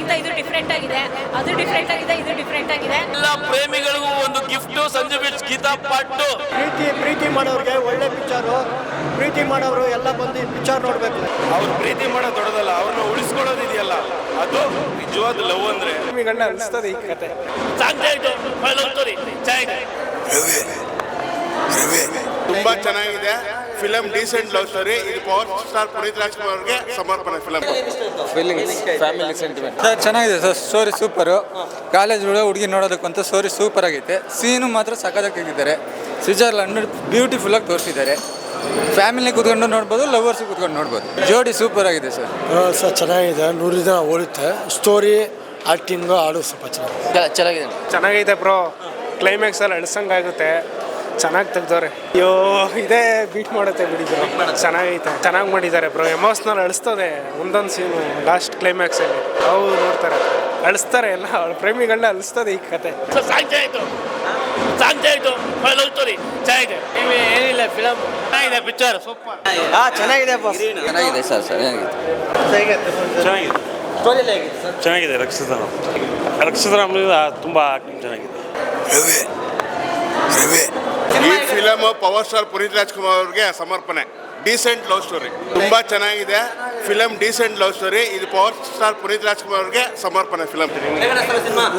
ಗೀತಾಗಿಂತ ಇದು ಡಿಫ್ರೆಂಟ್ ಆಗಿದೆ. ಅದು ಡಿಫ್ರೆಂಟ್ ಆಗಿದೆ ಇದು ಡಿಫ್ರೆಂಟ್ ಆಗಿದೆ. ಎಲ್ಲ ಪ್ರೇಮಿಗಳಿಗೂ ಒಂದು ಗಿಫ್ಟ್ ಸಂಜು ಬಿಚ್ ಗೀತಾ ಪಾಟು ಪ್ರೀತಿ ಪ್ರೀತಿ ಮಾಡೋರಿಗೆ ಒಳ್ಳೆ ಪಿಕ್ಚರ್ ಪ್ರೀತಿ ಮಾಡೋರು ಎಲ್ಲ ಬಂದು ಪಿಕ್ಚರ್ ನೋಡಬೇಕು. ಅವ್ರು ಪ್ರೀತಿ ಮಾಡೋ ದೊಡ್ಡದಲ್ಲ ಅವ್ರನ್ನ ಉಳಿಸ್ಕೊಳ್ಳೋದಿದೆಯಲ್ಲ ಅದು ನಿಜವಾದ ಲವ್ ಅಂದ್ರೆ. ಗಂಡ ಅನಿಸ್ತದೆ ಈ ಕತೆ. ತುಂಬಾ ಚೆನ್ನಾಗಿದೆ. ಫಿಲಂ ಡೀಸೆಂಟ್ ಲವ್ ಸ್ಟೋರಿ ಇದು ಪವರ್ ಸ್ಟಾರ್ ಪುನೀತ್ ರಾಜ್ಕುಮಾರ್ ಅವರಿಗೆ ಸಮರ್ಪಣೆ film feelings family sentiment sir ಚೆನ್ನಾಗಿದೆ ಸರ್ ಸ್ಟೋರಿ ಸೂಪರು ಕಾಲೇಜ್ ಹುಡುಗಿ ನೋಡೋದಕ್ಕಂತ ಸ್ಟೋರಿ ಸೂಪರ್ ಆಗೈತೆ. ಸೀನು ಮಾತ್ರ ಸಖತ್ತಾಗಿದ್ದಾರೆ ಸ್ವಿಟ್ಜರ್ಲ್ಯಾಂಡ್ ಬ್ಯೂಟಿಫುಲ್ಲಾಗಿ ತೋರಿಸಿದ್ದಾರೆ. ಫ್ಯಾಮಿಲಿ ಕೂತ್ಕೊಂಡು ನೋಡ್ಬೋದು ಲವರ್ಸ್ ಕೂತ್ಕೊಂಡು ನೋಡ್ಬೋದು. ಜೋಡಿ ಸೂಪರ್ ಆಗಿದೆ ಸರ್ ಸರ್ ಚೆನ್ನಾಗಿದೆ. ನೂರು ದಿನ ಓಡುತ್ತೆ. ಸ್ಟೋರಿ ಆ್ಯಕ್ಟಿಂಗು ಆಡು ಸ್ವಲ್ಪ ಚೆನ್ನಾಗಿದೆ. ಚೆನ್ನಾಗಿದೆ. ಚೆನ್ನಾಗೈತೆ ಬ್ರೋ ಕ್ಲೈಮ್ಯಾಕ್ಸ್ ಅಲ್ಲಿ ಅಳ್ಸಂಗಾಗುತ್ತೆ. ಚೆನ್ನಾಗಿ ತೆಗ್ದವ್ರೆ. ಅಯ್ಯೋ ಇದೇ ಬೀಟ್ ಮಾಡುತ್ತೆ ಬಿಡಿ ಬ್ರೋ ಚೆನ್ನಾಗೈತೆ. ಚೆನ್ನಾಗಿ ಮಾಡಿದ್ದಾರೆ ಬ್ರೋ ಎಮೋಷ್ನಲ್ ಅಳಿಸ್ತದೆ ಒಂದೊಂದು ಸೀನು ಲಾಸ್ಟ್ ಕ್ಲೈಮ್ಯಾಕ್ಸ್ ಅಲ್ಲಿ. ಹೌದು ನೋಡ್ತಾರೆ. ಅಳಿಸ್ತಾರೆ ಎಲ್ಲ. ಅವ್ಳ ಪ್ರೇಮಿಗಳನ್ನ ಅಳಿಸ್ತದೆ ಈ ಕತೆ. ಏನಿಲ್ಲ ಫಿಲಂ ಚೆನ್ನಾಗಿದೆ ಪಿಕ್ಚರ್ ಸೂಪರ್ ಚೆನ್ನಾಗಿದೆ ಚೆನ್ನಾಗಿದೆ ಸರ್ ಚೆನ್ನಾಗಿದೆ. ಚೆನ್ನಾಗಿದೆ ರಕ್ಷಿತರಾಮ್ ರಕ್ಷಿತರಾಮ್ ತುಂಬ ಆಕ್ಟಿಂಗ್ ಚೆನ್ನಾಗಿದೆ. ಈ film power star Puneeth Rajkumar ಅವ್ರಿಗೆ ಸಮರ್ಪಣೆ. ಡೀಸೆಂಟ್ ಲವ್ ಸ್ಟೋರಿ ತುಂಬಾ ಚೆನ್ನಾಗಿದೆ. ಫಿಲಮ್ ಡೀಸೆಂಟ್ ಲವ್ ಸ್ಟೋರಿ ಇದು ಪವರ್ ಸ್ಟಾರ್ ಪುನೀತ್ ರಾಜ್ಕುಮಾರ್ ಅವ್ರಿಗೆ ಸಮರ್ಪಣೆ ಫಿಲಮ್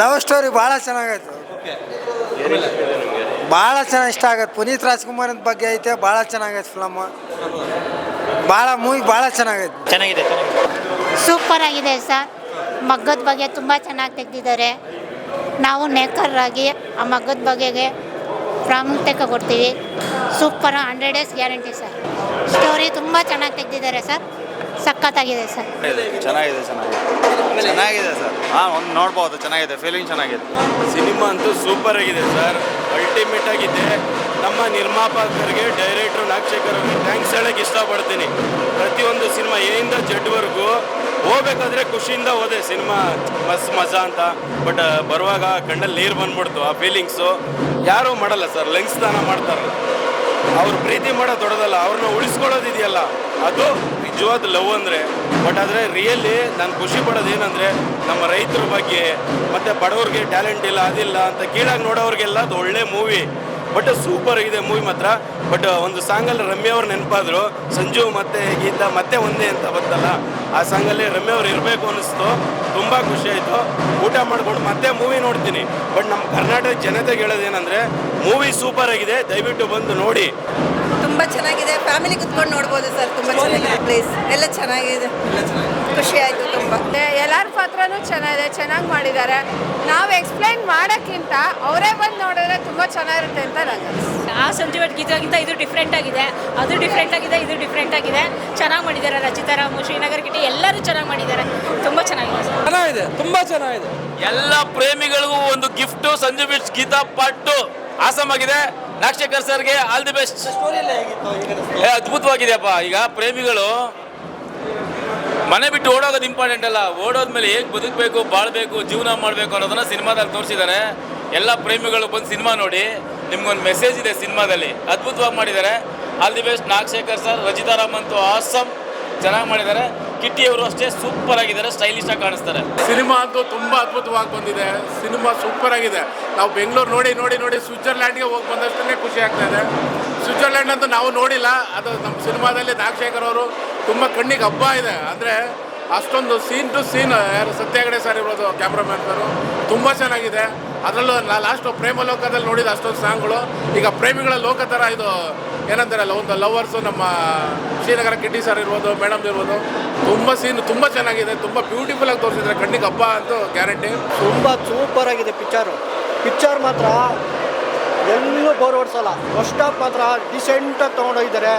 ಲವ್ ಸ್ಟೋರಿ ಭಾಳ ಚೆನ್ನಾಗೈತೆ. ಭಾಳ ಚೆನ್ನಾಗಿ ಇಷ್ಟ ಆಗತ್ತೆ. ಪುನೀತ್ ರಾಜ್ಕುಮಾರ್ ಬಗ್ಗೆ ಐತೆ ಭಾಳ ಚೆನ್ನಾಗೈತೆ ಫಿಲಮ್ ಭಾಳ ಮೂವಿ ಭಾಳ ಚೆನ್ನಾಗೈತೆ. ಸೂಪರ್ ಆಗಿದೆ ಸರ್. ಮಗ್ಗದ ಬಗ್ಗೆ ತುಂಬ ಚೆನ್ನಾಗಿ ತೆಗೆದಿದ್ದಾರೆ. ನಾವು ನೇಕರಾಗಿ ಆ ಮಗ್ಗದ ಬಗೆಗೆ ಪ್ರಾಮುಖ್ಯತೆ ಕೊಡ್ತೀವಿ. Super hundred days guarantee sir story ತುಂಬ ಚೆನ್ನಾಗಿ ತೆಗೆದಿದ್ದಾರೆ ಸರ್ ಸಖತ್ತಾಗಿದೆ ಸರ್ ಚೆನ್ನಾಗಿದೆ ಚೆನ್ನಾಗಿದೆ ಚೆನ್ನಾಗಿದೆ. ಸರ್ ಹಾಂ, ಒಂದು ನೋಡ್ಬೋದು, ಚೆನ್ನಾಗಿದೆ ಫೀಲಿಂಗ್ ಚೆನ್ನಾಗಿದೆ. ಸಿನಿಮಾ ಅಂತೂ ಸೂಪರ್ ಆಗಿದೆ ಸರ್ ಅಲ್ಟಿಮೇಟ್ ಆಗಿದೆ. ನಮ್ಮ ನಿರ್ಮಾಪಕರಿಗೆ ಡೈರೆಕ್ಟ್ರು ನಾಗಶೇಖರ್ ಅವರಿಗೆ ಥ್ಯಾಂಕ್ಸ್ ಹೇಳಕ್ಕೆ ಇಷ್ಟಪಡ್ತೀನಿ. ಪ್ರತಿಯೊಂದು ಸಿನಿಮಾ ಏಯಿಂದ ಜಡ್ವರೆಗೂ ಹೋಗ್ಬೇಕಾದ್ರೆ ಖುಷಿಯಿಂದ ಹೋದೆ. ಸಿನಿಮಾ ಮಸ್ ಮಜಾ ಅಂತ. ಬಟ್ ಬರುವಾಗ ಕಣ್ಣಲ್ಲಿ ನೀರು ಬಂದ್ಬಿಡ್ತು, ಆ ಫೀಲಿಂಗ್ಸು ಯಾರೂ ಮಾಡಲ್ಲ ಸರ್ ಲೆನ್ಸ್ ದಾನ ಮಾಡ್ತಾರಲ್ಲ ಅವ್ರು ಪ್ರೀತಿ ಮಾಡೋ ದೊಡ್ಡದಲ್ಲ ಅವ್ರನ್ನ ಉಳಿಸ್ಕೊಳ್ಳೋದಿದೆಯಲ್ಲ. ಅದು ನಿಜವಾದ ಲವ್ ಅಂದರೆ. ಬಟ್ ಆದರೆ ರಿಯಲಿ ನಾನು ಖುಷಿ ಪಡೋದು ಏನಂದರೆ, ನಮ್ಮ ರೈತರ ಬಗ್ಗೆ, ಮತ್ತು ಬಡವ್ರಿಗೆ ಟ್ಯಾಲೆಂಟ್ ಇಲ್ಲ, ಅದಿಲ್ಲ ಅಂತ ಕೀಳಾಗಿ ನೋಡೋರಿಗೆಲ್ಲ ಅದು ಒಳ್ಳೆ ಮೂವಿ ಬಟ್ ಸೂಪರ್ ಆಗಿದೆ ಮೂವಿ ಮಾತ್ರ. ಬಟ್ ಒಂದು ಸಾಂಗಲ್ಲಿ ರಮ್ಯ ಅವ್ರು ನೆನಪಾದ್ರು, ಸಂಜು ಮತ್ತೆ ಗೀತಾ ಮತ್ತೆ ಒಂದೇ ಅಂತ ಬಂತಲ್ಲ, ಆ ಸಾಂಗಲ್ಲಿ ರಮ್ಯ ಅವ್ರು ಇರಬೇಕು ಅನ್ನಿಸ್ತು. ತುಂಬ ಖುಷಿ ಆಯಿತು. ಊಟ ಮಾಡ್ಕೊಂಡು ಮತ್ತೆ ಮೂವಿ ನೋಡ್ತೀನಿ. ಬಟ್ ನಮ್ಮ ಕರ್ನಾಟಕ ಜನತೆಗೆ ಹೇಳೋದೇನೆಂದರೆ, ಮೂವಿ ಸೂಪರ್ ಆಗಿದೆ, ದಯವಿಟ್ಟು ಬಂದು ನೋಡಿ. ಚೆನ್ನಾಗಿದೆ. ಫ್ಯಾಮಿಲಿ ಕುತ್ಕೊಂಡು ನೋಡ್ಬೋದು ಸರ್ ತುಂಬ ಚೆನ್ನಾಗಿದೆ ಪ್ಲೇಸ್ ಎಲ್ಲ ಚೆನ್ನಾಗಿದೆ. ಖುಷಿ ಆಯಿತು ತುಂಬ. ಎಲ್ಲರ ಪಾತ್ರನೂ ಚೆನ್ನಾಗಿದೆ ಚೆನ್ನಾಗಿ ಮಾಡಿದ್ದಾರೆ. ನಾವು ಎಕ್ಸ್ಪ್ಲೈನ್ ಮಾಡೋಕ್ಕಿಂತ ಅವರೇ ಬಂದು ನೋಡಿದ್ರೆ ತುಂಬ ಚೆನ್ನಾಗಿರುತ್ತೆ ಅಂತ ನನಗೆ ಆ ಸಂಜೆ ಬಟ್ ಗೀತಾಗಿಂತ ಇದು ಡಿಫ್ರೆಂಟ್ ಆಗಿದೆ. ಅದು ಡಿಫ್ರೆಂಟ್ ಆಗಿದೆ ಇದು ಡಿಫ್ರೆಂಟ್ ಆಗಿದೆ. ಚೆನ್ನಾಗಿ ಮಾಡಿದ್ದಾರೆ ರಚಿತಾರಾಮು ಶ್ರೀನಗರ್ ಕಿಟ್ಟಿ ಎಲ್ಲರೂ ಚೆನ್ನಾಗಿ ಮಾಡಿದ್ದಾರೆ. ತುಂಬ ಚೆನ್ನಾಗಿದೆ ಚೆನ್ನಾಗಿದೆ ತುಂಬ ಚೆನ್ನಾಗಿದೆ. ಎಲ್ಲ ಪ್ರೇಮಿಗಳಿಗೂ ಒಂದು ಗಿಫ್ಟು ಸಂಜೆ ಬಿಟ್ಸ್ ಗೀತಾ ಪಾಟು ಆಸಮ್ ಆಗಿದೆ ನಾಗಶೇಖರ್ ಸರ್ಗೆ ಆಲ್ ದಿ ಬೆಸ್ಟ್ ಏ, ಅದ್ಭುತವಾಗಿದೆಯಪ್ಪ. ಈಗ ಪ್ರೇಮಿಗಳು ಮನೆ ಬಿಟ್ಟು ಓಡೋದು ಇಂಪಾರ್ಟೆಂಟ್ ಅಲ್ಲ. ಓಡೋದ್ಮೇಲೆ ಹೇಗೆ ಬದುಕಬೇಕು, ಬಾಳ್ಬೇಕು, ಜೀವನ ಮಾಡಬೇಕು ಅನ್ನೋದನ್ನ ಸಿನಿಮಾದಲ್ಲಿ ತೋರಿಸಿದ್ದಾರೆ. ಎಲ್ಲ ಪ್ರೇಮಿಗಳು ಬಂದು ಸಿನಿಮಾ ನೋಡಿ. ನಿಮ್ಗೊಂದು ಮೆಸೇಜ್ ಇದೆ ಸಿನಿಮಾದಲ್ಲಿ. ಅದ್ಭುತವಾಗಿ ಮಾಡಿದ್ದಾರೆ. All the best Nagashekar sir Rachita Ram ಅಂತೂ ಆಸಮ್ ಚೆನ್ನಾಗಿ ಮಾಡಿದ್ದಾರೆ. ಕಿಟ್ಟಿ ಅವರು ಅಷ್ಟೇ ಸೂಪರ್ ಆಗಿದ್ದಾರೆ ಸ್ಟೈಲಿಶ್ ಆಗಿ ಕಾಣಿಸ್ತಾರೆ. ಸಿನಿಮಾ ಅಂತೂ ತುಂಬಾ ಅದ್ಭುತವಾಗಿ ಬಂದಿದೆ. ಸಿನಿಮಾ ಸೂಪರ್ ಆಗಿದೆ. ನಾವು ಬೆಂಗಳೂರು ನೋಡಿ ನೋಡಿ ನೋಡಿ ಸ್ವಿಟ್ಜರ್ಲ್ಯಾಂಡ್ಗೆ ಹೋಗಿ ಬಂದಷ್ಟೇ ಖುಷಿ ಆಗ್ತಾ ಇದೆ. ಸ್ವಿಟ್ಜರ್ಲ್ಯಾಂಡ್ ಅಂತೂ ನಾವು ನೋಡಿಲ್ಲ, ಅದು ನಮ್ಮ ಸಿನಿಮಾದಲ್ಲಿ ನಾಗಶೇಖರ್ ಅವರು ತುಂಬ ಕಣ್ಣಿಗೆ ಹಬ್ಬ ಇದೆ. ಅಂದರೆ ಅಷ್ಟೊಂದು ಸೀನ್ ಟು ಸೀನ್ ಯಾರು ಸತ್ಯಾಗಡೆ ಸರ್ ಇರೋದು ಕ್ಯಾಮ್ರಾಮ್ಯಾನ್ ಸರು ತುಂಬ ಚೆನ್ನಾಗಿದೆ. ಅದರಲ್ಲೂ ಲಾಸ್ಟ್ ಪ್ರೇಮ ಲೋಕದಲ್ಲಿ ನೋಡಿದ ಅಷ್ಟೊಂದು ಸಾಂಗ್ಗಳು ಈಗ ಪ್ರೇಮಿಗಳ ಲೋಕ ಥರ ಇದು ಏನಂತಾರಲ್ಲ ಒಂದು ಲವರ್ಸು ನಮ್ಮ ಶ್ರೀನಗರ ಕಿಟ್ಟಿ ಸರ್ ಇರ್ಬೋದು ಮೇಡಮ್ ಇರ್ಬೋದು, ತುಂಬ ಸೀನ್ ತುಂಬ ಚೆನ್ನಾಗಿದೆ, ತುಂಬ ಬ್ಯೂಟಿಫುಲ್ ಆಗಿ ತೋರಿಸಿದ್ರೆ ಕಣ್ಣಿಗೆ ಹಬ್ಬ ಅಂತೂ ಗ್ಯಾರಂಟಿ ತುಂಬ ಸೂಪರ್ ಆಗಿದೆ ಪಿಕ್ಚರು ಪಿಕ್ಚರ್ ಮಾತ್ರ ಎಲ್ಲೂ ಬೋರ್ ಹೊಡ್ಸಲ್ಲ. ಫಸ್ಟ್ ಹಾಫ್ ಮಾತ್ರ ಡಿಸೆಂಟಾಗಿ ತೊಗೊಂಡೋಗಿದ್ದಾರೆ.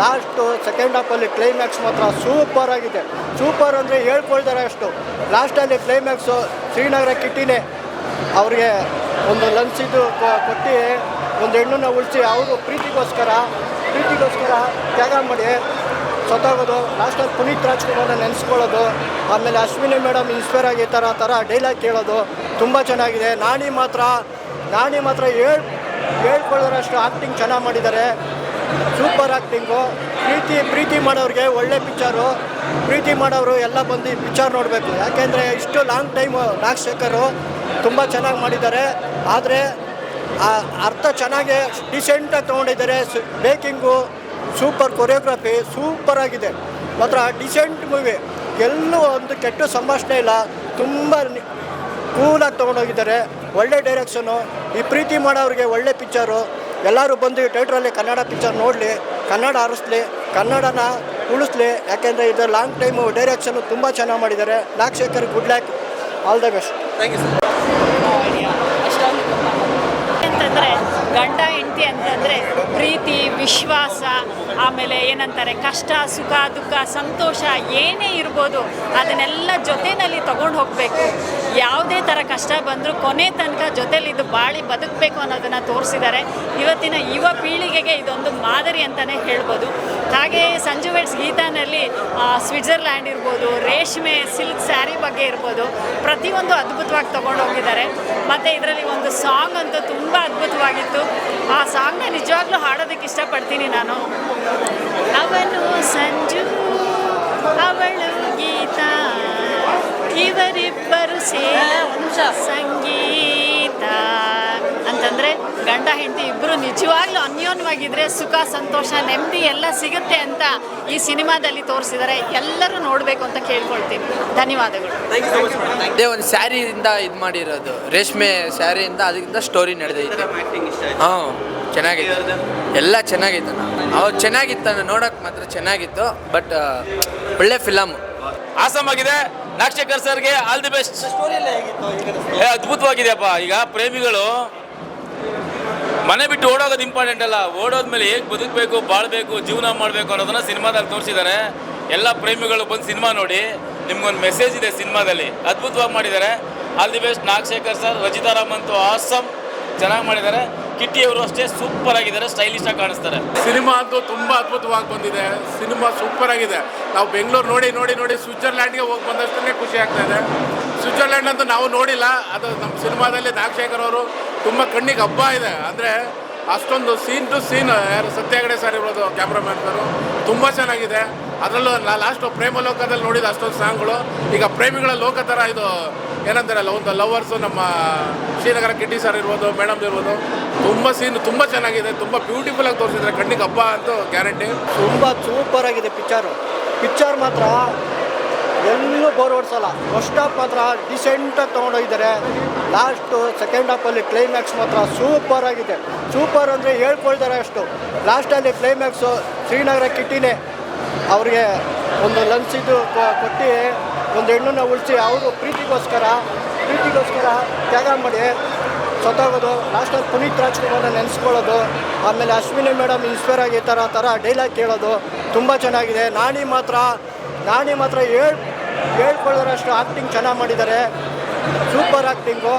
ಲಾಸ್ಟು ಸೆಕೆಂಡ್ ಹಾಫಲ್ಲಿ ಕ್ಲೈಮ್ಯಾಕ್ಸ್ ಮಾತ್ರ ಸೂಪರ್ ಆಗಿದೆ. ಸೂಪರ್ ಅಂದರೆ ಹೇಳ್ಕೊಳ್ತಾರೆ ಅಷ್ಟು. ಲಾಸ್ಟಲ್ಲಿ ಕ್ಲೈಮ್ಯಾಕ್ಸು ಶ್ರೀನಗರ ಕಿಟ್ಟಿನೇ ಅವ್ರಿಗೆ ಒಂದು ಲಂಚ್ ಇದು ಕೊಟ್ಟು ಒಂದು ಹೆಣ್ಣನ್ನ ಉಳಿಸಿ ಅವರು ಪ್ರೀತಿಗೋಸ್ಕರ ಪ್ರೀತಿಗೋಸ್ಕರ ತ್ಯಾಗ ಮಾಡಿ ಸತ್ತೋಗೋದು ಲಾಸ್ಟಲ್ಲಿ ಪುನೀತ್ ರಾಜ್ಕುಮಾರ್ನ ನೆನೆಸ್ಕೊಳ್ಳೋದು, ಆಮೇಲೆ ಅಶ್ವಿನಿ ಮೇಡಮ್ ಇನ್ಸ್ಪೈರ್ ಆಗಿ ಈ ಥರ ಥರ ಡೈಲಾಗ್ ಕೇಳೋದು ತುಂಬ ಚೆನ್ನಾಗಿದೆ. ನಾಣಿ ಮಾತ್ರ ನಾಣಿ ಮಾತ್ರ ಹೇಳ್, ಹೇಳ್ಕೊಳ್ಳೋರಷ್ಟು ಆ್ಯಕ್ಟಿಂಗ್ ಚೆನ್ನಾಗಿ ಮಾಡಿದ್ದಾರೆ. ಸೂಪರ್ ಆ್ಯಕ್ಟಿಂಗು ಪ್ರೀತಿ ಪ್ರೀತಿ ಮಾಡೋರಿಗೆ ಒಳ್ಳೆ ಪಿಕ್ಚರು ಪ್ರೀತಿ ಮಾಡೋರು ಎಲ್ಲ ಬಂದು ಪಿಕ್ಚರ್ ನೋಡಬೇಕು. ಯಾಕೆಂದರೆ ಇಷ್ಟು ಲಾಂಗ್ ಟೈಮು ನಾಗಶೇಖರು ತುಂಬ ಚೆನ್ನಾಗಿ ಮಾಡಿದ್ದಾರೆ. ಆದರೆ ಆ ಅರ್ಥ ಚೆನ್ನಾಗಿ ಡಿಸೆಂಟಾಗಿ ತೊಗೊಂಡಿದ್ದಾರೆ. ಬೇಕಿಂಗು ಸೂಪರ್ ಕೊರಿಯೋಗ್ರಫಿ ಸೂಪರ್ ಆಗಿದೆ. ಮಾತ್ರ ಡಿಸೆಂಟ್ ಮೂವಿ ಎಲ್ಲೂ ಒಂದು ಕೆಟ್ಟ ಸಂಭಾಷಣೆ ಇಲ್ಲ. ತುಂಬ ಕೂಲಾಗಿ ತೊಗೊಂಡೋಗಿದ್ದಾರೆ. ಒಳ್ಳೆ ಡೈರೆಕ್ಷನು ಈ ಪ್ರೀತಿ ಮಾಡೋರಿಗೆ ಒಳ್ಳೆ ಪಿಕ್ಚರು ಎಲ್ಲರೂ ಬಂದು ಥಿಯೇಟ್ರಲ್ಲಿ ಕನ್ನಡ ಪಿಕ್ಚರ್ ನೋಡಲಿ, ಕನ್ನಡ ಆರಿಸ್ಲಿ ಕನ್ನಡನ ಉಳಿಸ್ಲಿ. ಯಾಕೆಂದರೆ ಇದು ಲಾಂಗ್ ಟೈಮು ಡೈರೆಕ್ಷನು ತುಂಬ ಚೆನ್ನಾಗಿ ಮಾಡಿದ್ದಾರೆ. Nagashekar good luck all the best ಅಂತಂದರೆ ಗಂಡ ಅಂತಂದರೆ ಪ್ರೀತಿ, ವಿಶ್ವಾಸ, ಆಮೇಲೆ ಏನಂತಾರೆ ಕಷ್ಟ, ಸುಖ, ದುಃಖ, ಸಂತೋಷ ಏನೇ ಇರ್ಬೋದು ಅದನ್ನೆಲ್ಲ ಜೊತೆಯಲ್ಲಿ ತಗೊಂಡು ಹೋಗಬೇಕು. ಯಾವುದೇ ಥರ ಕಷ್ಟ ಬಂದರೂ ಕೊನೆ ತನಕ ಜೊತೆಲಿ ಇದು ಬಾಳಿ ಬದುಕಬೇಕು ಅನ್ನೋದನ್ನು ತೋರಿಸಿದ್ದಾರೆ. ಇವತ್ತಿನ ಯುವ ಪೀಳಿಗೆಗೆ ಇದೊಂದು ಮಾದರಿ ಅಂತಲೇ ಹೇಳ್ಬೋದು. ಹಾಗೆ ಸಂಜು ವೆಟ್ಸ್ ಗೀತಾನಲ್ಲಿ ಸ್ವಿಟ್ಜರ್ಲ್ಯಾಂಡ್ ಇರ್ಬೋದು, ರೇಷ್ಮೆ ಸಿಲ್ಕ್ ಸ್ಯಾರಿ ಬಗ್ಗೆ ಇರ್ಬೋದು, ಪ್ರತಿಯೊಂದು ಅದ್ಭುತವಾಗಿ ತಗೊಂಡು ಹೋಗಿದ್ದಾರೆ. ಮತ್ತು ಇದರಲ್ಲಿ ಒಂದು ಸಾಂಗ್ ಅಂತೂ ತುಂಬ ಅದ್ಭುತವಾಗಿತ್ತು. ಆ ಸಾಂಗ್ನ ನಿಜವಾಗ್ಲೂ ಹಾಡೋದಕ್ಕೆ ಇಷ್ಟಪಡ್ತೀನಿ ನಾನು. ಅವನು ಸಂಜು ಅವಳು ಗೀತಾ ಇವರಿಬ್ಬರು ಸೇರಿ ಸಂಗೀತ. ಅಂತಂದರೆ ಗಂಡ ಹೆಂಡತಿ ಇಬ್ಬರು ನಿಜವಾಗ್ಲೂ ಅನ್ಯೋನ್ಯವಾಗಿದ್ದರೆ ಸುಖ ಸಂತೋಷ ನೆಮ್ಮದಿ ಎಲ್ಲ ಸಿಗುತ್ತೆ ಅಂತ ಈ ಸಿನಿಮಾದಲ್ಲಿ ತೋರಿಸಿದರೆ. ಎಲ್ಲರೂ ನೋಡಬೇಕು ಅಂತ ಕೇಳ್ಕೊಳ್ತೀನಿ. ಧನ್ಯವಾದಗಳು. ಅದೇ ಒಂದು ಸ್ಯಾರಿಯಿಂದ ಇದು ಮಾಡಿರೋದು. ರೇಷ್ಮೆ ಸ್ಯಾರಿಯಿಂದ ಅದರಿಂದ ಸ್ಟೋರಿ ನಡೆದೈತೆ. ಹಾಂ. ಚೆನ್ನಾಗಿದೆ. ಎಲ್ಲ ಚೆನ್ನಾಗಿತ್ತು ಅವ್ರು ಚೆನ್ನಾಗಿತ್ತು ನೋಡೋಕೆ ಮಾತ್ರ ಚೆನ್ನಾಗಿತ್ತು ಬಟ್ ಒಳ್ಳೆ ಫಿಲಮ್ ಆಸಮ್ ಆಗಿದೆ ನಾಗಶೇಖರ್ ಸರ್ಗೆ ಆಲ್ ದಿ ಬೆಸ್ಟ್ ಅದ್ಭುತವಾಗಿದೆಯಪ್ಪ. ಈಗ ಪ್ರೇಮಿಗಳು ಮನೆ ಬಿಟ್ಟು ಓಡೋಗೋದು ಇಂಪಾರ್ಟೆಂಟ್ ಅಲ್ಲ. ಓಡೋದ್ಮೇಲೆ ಹೇಗೆ ಬದುಕಬೇಕು, ಬಾಳ್ಬೇಕು, ಜೀವನ ಮಾಡಬೇಕು ಅನ್ನೋದನ್ನ ಸಿನಿಮಾದಲ್ಲಿ ತೋರಿಸಿದ್ದಾರೆ. ಎಲ್ಲ ಪ್ರೇಮಿಗಳು ಬಂದು ಸಿನಿಮಾ ನೋಡಿ, ನಿಮ್ಗೊಂದು ಮೆಸೇಜ್ ಇದೆ ಸಿನಿಮಾದಲ್ಲಿ. ಅದ್ಭುತವಾಗಿ ಮಾಡಿದ್ದಾರೆ. All the best Nagashekar sir, Rachita Ram ಅಂತೂ ಆಸಮ್ ಚೆನ್ನಾಗಿ ಮಾಡಿದ್ದಾರೆ. ಕಿಟ್ಟಿ ಅವರು ಅಷ್ಟೇ ಸೂಪರ್ ಆಗಿದ್ದಾರೆ ಸ್ಟೈಲಿಶ್ ಆಗಿ ಕಾಣಿಸ್ತಾರೆ. ಸಿನಿಮಾ ಅಂತೂ ತುಂಬಾ ಅದ್ಭುತವಾಗಿ ಬಂದಿದೆ. ಸಿನಿಮಾ ಸೂಪರ್ ಆಗಿದೆ. ನಾವು ಬೆಂಗಳೂರು ನೋಡಿ ನೋಡಿ ನೋಡಿ ಸ್ವಿಟ್ಜರ್ಲ್ಯಾಂಡ್ಗೆ ಹೋಗಿ ಬಂದಷ್ಟೇ ಖುಷಿ ಆಗ್ತಾ ಇದೆ. ಸ್ವಿಟ್ಜರ್ಲ್ಯಾಂಡ್ ಅಂತ ನಾವು ನೋಡಿಲ್ಲ, ಅದು ನಮ್ಮ ಸಿನಿಮಾದಲ್ಲಿ ದಾಕ್ಷೇಖರ್ ಅವರು ತುಂಬ ಕಣ್ಣಿಗೆ ಹಬ್ಬ ಇದೆ. ಅಂದರೆ ಅಷ್ಟೊಂದು ಸೀನ್ ಟು ಸೀನ್ ಯಾರು ಸತ್ಯಾಗಡೆ ಸರ್ ಇರೋದು ಕ್ಯಾಮ್ರಾಮ್ಯಾನ್ ಸರು, ತುಂಬ ಚೆನ್ನಾಗಿದೆ. ಅದರಲ್ಲೂ ನಾ ಲಾಸ್ಟ್ ಪ್ರೇಮ ಲೋಕದಲ್ಲಿ ನೋಡಿದ ಅಷ್ಟೊಂದು ಸಾಂಗ್ಗಳು. ಈಗ ಪ್ರೇಮಿಗಳ ಲೋಕ ಥರ ಇದು, ಏನಂತಾರಲ್ಲ, ಒಂದು ಲವರ್ಸು ನಮ್ಮ ಶ್ರೀನಗರ ಕಿಟ್ಟಿ ಸರ್ ಇರ್ಬೋದು ಮೇಡಮ್ ಇರ್ಬೋದು ತುಂಬ ಸೀನ್ ತುಂಬ ಚೆನ್ನಾಗಿದೆ, ತುಂಬ ಬ್ಯೂಟಿಫುಲ್ ಆಗಿ ತೋರಿಸಿದ್ರೆ ಕಣ್ಣಿಗೆ ಹಬ್ಬ ಅಂತ ಗ್ಯಾರಂಟಿ ತುಂಬ ಸೂಪರ್ ಆಗಿದೆ ಪಿಕ್ಚರು ಪಿಕ್ಚರ್ ಮಾತ್ರ ಎಲ್ಲೂ ಬೋರ್ ಓಡಿಸಲ್ಲ ಫಸ್ಟ್ ಹಾಫ್ ಮಾತ್ರ ಡಿಸೆಂಟಾಗಿ ತೊಗೊಂಡೋಗಿದ್ದಾರೆ. ಲಾಸ್ಟು ಸೆಕೆಂಡ್ ಹಾಫಲ್ಲಿ ಕ್ಲೈಮ್ಯಾಕ್ಸ್ ಮಾತ್ರ ಸೂಪರ್ ಆಗಿದೆ. ಸೂಪರ್ ಅಂದರೆ ಹೇಳ್ಕೊಳ್ತಾರೆ ಅಷ್ಟು. ಲಾಸ್ಟಲ್ಲಿ ಕ್ಲೈಮ್ಯಾಕ್ಸು ಶ್ರೀನಗರ ಕಿಟ್ಟಿನೇ ಅವ್ರಿಗೆ ಒಂದು ಲಂಚ್ ಇದು ಕೊಟ್ಟು ಒಂದು ಹೆಣ್ಣನ್ನ ಉಳಿಸಿ ಅವರು ಪ್ರೀತಿಗೋಸ್ಕರ ಪ್ರೀತಿಗೋಸ್ಕರ ತ್ಯಾಗ ಮಾಡಿ ಸತ್ತೋಗೋದು ಲಾಸ್ಟಲ್ಲಿ ಪುನೀತ್ ರಾಜ್ಕುಮಾರ್ನ ನೆನೆಸ್ಕೊಳ್ಳೋದು, ಆಮೇಲೆ ಅಶ್ವಿನಿ ಮೇಡಮ್ ಇನ್ಸ್ಪೈರ್ ಆಗಿ ಥರ ಥರ ಡೈಲಾಗ್ ಕೇಳೋದು ತುಂಬ ಚೆನ್ನಾಗಿದೆ. ನಾಣಿ ಮಾತ್ರ ನಾಣಿ ಮಾತ್ರ ಹೇಳ್, ಹೇಳ್ಕೊಳ್ಳೋರಷ್ಟು ಆ್ಯಕ್ಟಿಂಗ್ ಚೆನ್ನಾಗಿ ಮಾಡಿದ್ದಾರೆ. Super acting